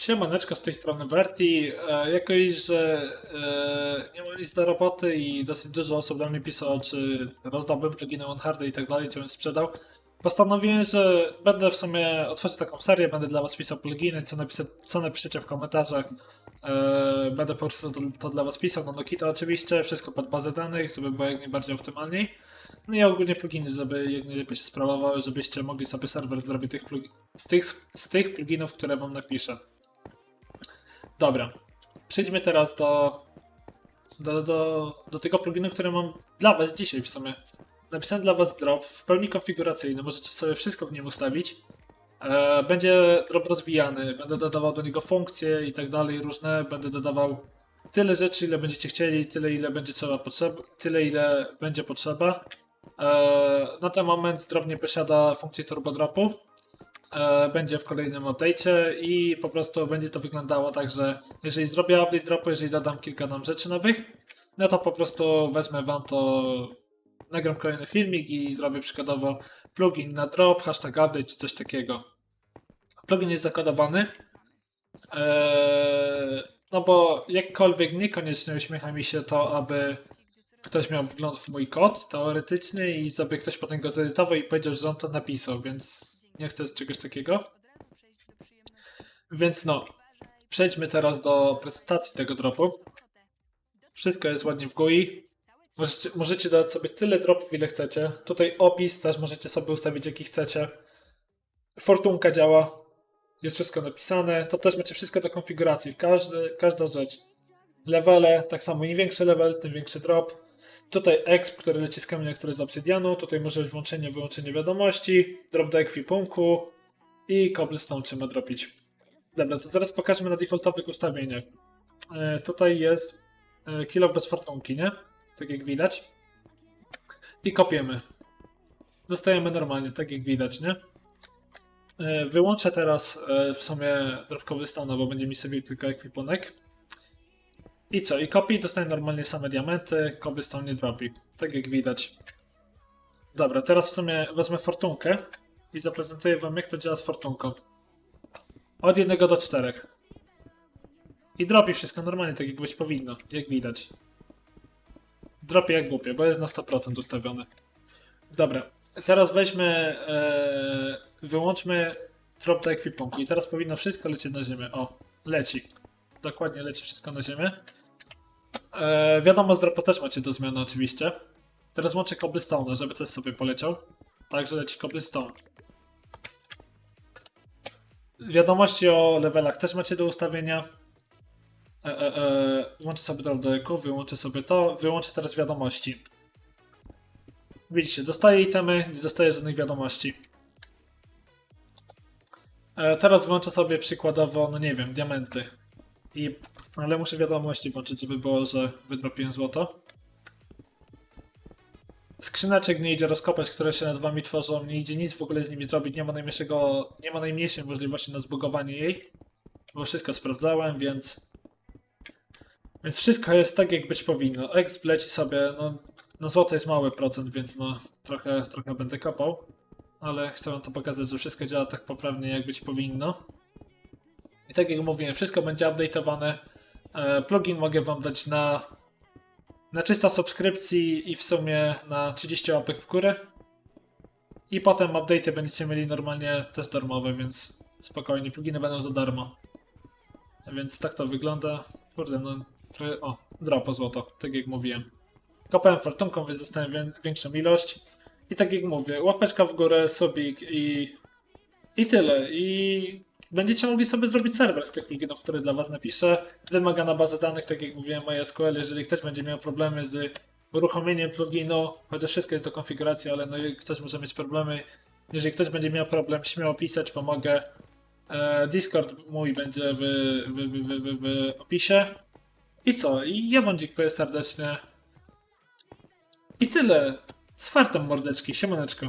Siemaneczko, z tej strony Berti. E, jako iż, że e, nie mam nic do roboty i dosyć dużo osób do mnie pisało, czy rozdałbym pluginy OneHardy i tak dalej, czy bym sprzedał, postanowiłem, że będę w sumie otworzyć taką serię, będę dla was pisał pluginy, co, napisa co napiszecie w komentarzach. E, będę po prostu to, to dla was pisał, na Nokita oczywiście, wszystko pod bazę danych, żeby było jak najbardziej optymalniej. No i ogólnie pluginy, żeby jak najlepiej się sprawowały, żebyście mogli sobie serwer zrobić tych z, tych, z tych pluginów, które wam napiszę. Dobra, przejdźmy teraz do, do, do, do tego pluginu, który mam dla Was dzisiaj w sumie. Napisałem dla Was drop w pełni konfiguracyjny, możecie sobie wszystko w nim ustawić. E, będzie drop rozwijany, będę dodawał do niego funkcje i tak dalej, różne, będę dodawał tyle rzeczy, ile będziecie chcieli, tyle ile będzie trzeba potrzeba, tyle ile będzie potrzeba. E, na ten moment drop nie posiada funkcji turbo dropu, będzie w kolejnym update'cie i po prostu będzie to wyglądało tak, że jeżeli zrobię update dropu, jeżeli dodam kilka nam rzeczy nowych, no to po prostu wezmę wam to, nagram kolejny filmik i zrobię przykładowo plugin na drop, hashtag update czy coś takiego. Plugin jest zakodowany, eee, no bo jakkolwiek niekoniecznie uśmiecha mi się to, aby ktoś miał wgląd w mój kod teoretyczny i sobie ktoś potem go zedytował i powiedział, że on to napisał, więc nie chcę z czegoś takiego. Więc no, przejdźmy teraz do prezentacji tego dropu. Wszystko jest ładnie w GUI. Możecie, możecie dać sobie tyle dropów, ile chcecie. Tutaj opis też możecie sobie ustawić, jaki chcecie. Fortunka działa. Jest wszystko napisane. To też macie wszystko do konfiguracji. Każdy, każda rzecz. Levele, tak samo im większy level, tym większy drop. Tutaj exp, który leci z który z obsydianu. Tutaj może być włączenie, wyłączenie wiadomości. Drop do ekwipunku. I cobblestone trzeba dropić. Dobra, to teraz pokażmy na defaultowych ustawieniach. E, tutaj jest e, kilo bez fortunki, nie? Tak jak widać. I kopiemy. Dostajemy normalnie, tak jak widać, nie? E, wyłączę teraz e, w sumie dropkowy stone, bo będzie mi sobie tylko ekwipunek. I co? I kopi dostaję normalnie same diamenty, cobblestone nie dropi. Tak jak widać. Dobra, teraz w sumie wezmę fortunkę i zaprezentuję wam jak to działa z fortunką. Od 1 do 4. I dropi wszystko normalnie, tak jak być powinno, jak widać. Dropi jak głupie, bo jest na 100% ustawiony. Dobra, teraz weźmy, e, wyłączmy drop do ekwipunku i teraz powinno wszystko lecieć na ziemię. O, leci. Dokładnie leci wszystko na ziemię. E, wiadomo, z też macie do zmiany oczywiście. Teraz włączę cobblestone, żeby też sobie poleciał. Także leci cobblestone. Wiadomości o levelach też macie do ustawienia. E, e, e, sobie drop do eku, wyłączę sobie to, wyłączę teraz wiadomości. Widzicie, dostaję itemy, nie dostaję żadnych wiadomości. E, teraz włączę sobie przykładowo, no nie wiem, diamenty. I, ale muszę wiadomości włączyć, żeby było, że wydropiłem złoto. Skrzyneczek nie idzie rozkopać, które się nad wami tworzą, nie idzie nic w ogóle z nimi zrobić, nie ma najmniejszego, nie ma najmniejszej możliwości na zbugowanie jej. Bo wszystko sprawdzałem, więc... Więc wszystko jest tak, jak być powinno. Exp leci sobie, no, no złoto jest mały procent, więc no trochę, trochę będę kopał. Ale chcę wam to pokazać, że wszystko działa tak poprawnie, jak być powinno. I tak jak mówiłem, wszystko będzie update'owane. E, plugin mogę wam dać na, na 300 subskrypcji i w sumie na 30 łapek w górę. I potem update'y będziecie mieli normalnie też darmowe, więc spokojnie, pluginy będą za darmo. Więc tak to wygląda. Kurde, no trochę, o, dropo złoto, tak jak mówiłem. Kopałem fortunką, więc dostałem wię- większą ilość. I tak jak mówię, łapeczka w górę, subik i, i tyle. I będziecie mogli sobie zrobić serwer z tych pluginów, które dla Was napiszę. Wymaga na bazę danych, tak jak mówiłem, MySQL. Jeżeli ktoś będzie miał problemy z uruchomieniem pluginu, chociaż wszystko jest do konfiguracji, ale no ktoś może mieć problemy. Jeżeli ktoś będzie miał problem, śmiało pisać, pomogę. E, Discord mój będzie w, w, w, w, w, w opisie. I co? I ja Wam dziękuję serdecznie. I tyle. Z fartem mordeczki, siemaneczko.